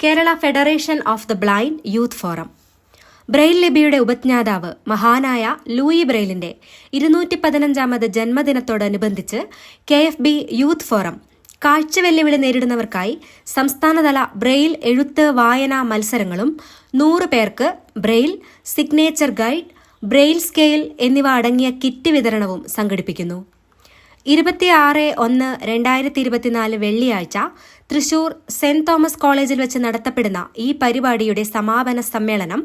Kerala federation of the blind youth forum. Braille ലിബിയുടെ ഉപജ്ഞാതാവ് മഹാനായ Louis ബ്രെയിലിന്റെ ഇരുന്നൂറ്റി പതിനഞ്ചാമത് ജന്മദിനത്തോടനുബന്ധിച്ച് K F B youth forum കാഴ്ച വെല്ലുവിളി നേരിടുന്നവർക്കായി സംസ്ഥാനതല ബ്രെയിൽ എഴുത്ത് വായന മത്സരങ്ങളും നൂറ് പേർക്ക് braille signature guide braille scale എന്നിവ അടങ്ങിയ കിറ്റ് വിതരണവും സംഘടിപ്പിക്കുന്നു. ഇരുപത്തിയാറ് ഒന്ന് രണ്ടായിരത്തി ഇരുപത്തിനാല് വെള്ളിയാഴ്ച തൃശൂർ സെന്റ് തോമസ് കോളേജിൽ വെച്ച് നടത്തപ്പെടുന്ന ഈ പരിപാടിയുടെ സമാപന സമ്മേളനം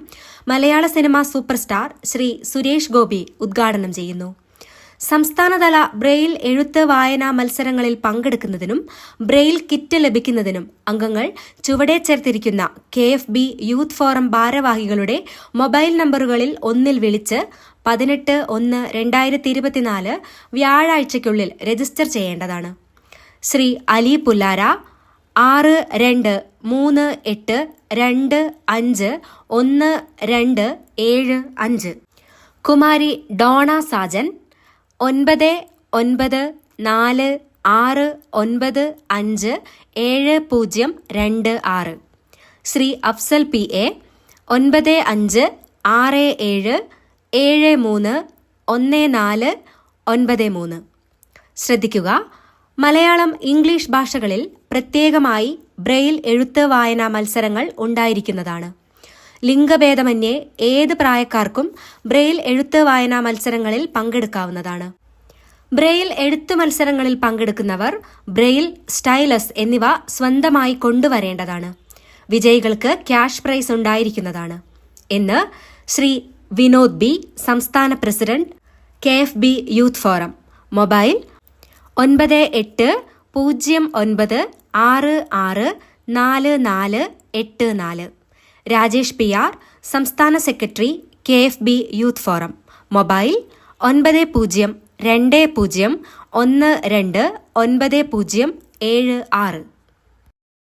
Malayalam cinema super star Shri Suresh Gopi ഉദ്ഘാടനം ചെയ്യുന്നു. സംസ്ഥാനതല ബ്രെയിൽ എഴുത്ത് വായനാ മത്സരങ്ങളിൽ പങ്കെടുക്കുന്നതിനും ബ്രെയിൽ കിറ്റ് ലഭിക്കുന്നതിനും അംഗങ്ങൾ ചുവടെ ചേർത്തിരിക്കുന്ന K F B youth forum ഭാരവാഹികളുടെ മൊബൈൽ നമ്പറുകളിൽ ഒന്നിൽ വിളിച്ച് പതിനെട്ട് ഒന്ന് രണ്ടായിരത്തി ഇരുപത്തിനാല് വ്യാഴാഴ്ചയ്ക്കുള്ളിൽ രജിസ്റ്റർ ചെയ്യേണ്ടതാണ്. ശ്രീ അലി പുല്ലാര ആറ് രണ്ട് മൂന്ന് എട്ട് രണ്ട് അഞ്ച് ഒന്ന് രണ്ട് ഏഴ് അഞ്ച്. കുമാരി ഡോണ സാജൻ ഒൻപത് ഒൻപത് നാല് ആറ് ഒൻപത് അഞ്ച് ഏഴ് പൂജ്യം രണ്ട് ആറ്. ശ്രീ അഫ്സൽ പി എ ഒൻപത് അഞ്ച് ആറ് ഏഴ് ഏഴ് മൂന്ന് ഒന്ന് നാല് ഒൻപത് മൂന്ന്. ശ്രദ്ധിക്കുക മലയാളം ഇംഗ്ലീഷ് ഭാഷകളിൽ പ്രത്യേകമായി ബ്രെയിൽ എഴുത്ത് വായനാ മത്സരങ്ങൾ ഉണ്ടായിരിക്കുന്നതാണ്. ലിംഗഭേദമന്യേ ഏത് പ്രായക്കാർക്കും ബ്രെയിൽ എഴുത്ത് വായനാ മത്സരങ്ങളിൽ പങ്കെടുക്കാവുന്നതാണ്. ബ്രെയിൽ എഴുത്ത് മത്സരങ്ങളിൽ പങ്കെടുക്കുന്നവർ ബ്രെയിൽ സ്റ്റൈലസ് എന്നിവ സ്വന്തമായി കൊണ്ടുവരേണ്ടതാണ്. വിജയികൾക്ക് ക്യാഷ് പ്രൈസ് ഉണ്ടായിരിക്കുന്നതാണ്. എന്ന് ശ്രീ വിനോദ് ബി സംസ്ഥാന president K F B youth forum. Mobile ഒൻപത് എട്ട് പൂജ്യം ഒൻപത് ആറ് ആറ് നാല് നാല് എട്ട് നാല്. രാജേഷ് പി ആർ സംസ്ഥാന secretary K F B youth forum. Mobile ഒൻപത് പൂജ്യം രണ്ട് പൂജ്യം ഒന്ന് രണ്ട് ഒൻപത് പൂജ്യം ഏഴ് ആറ്.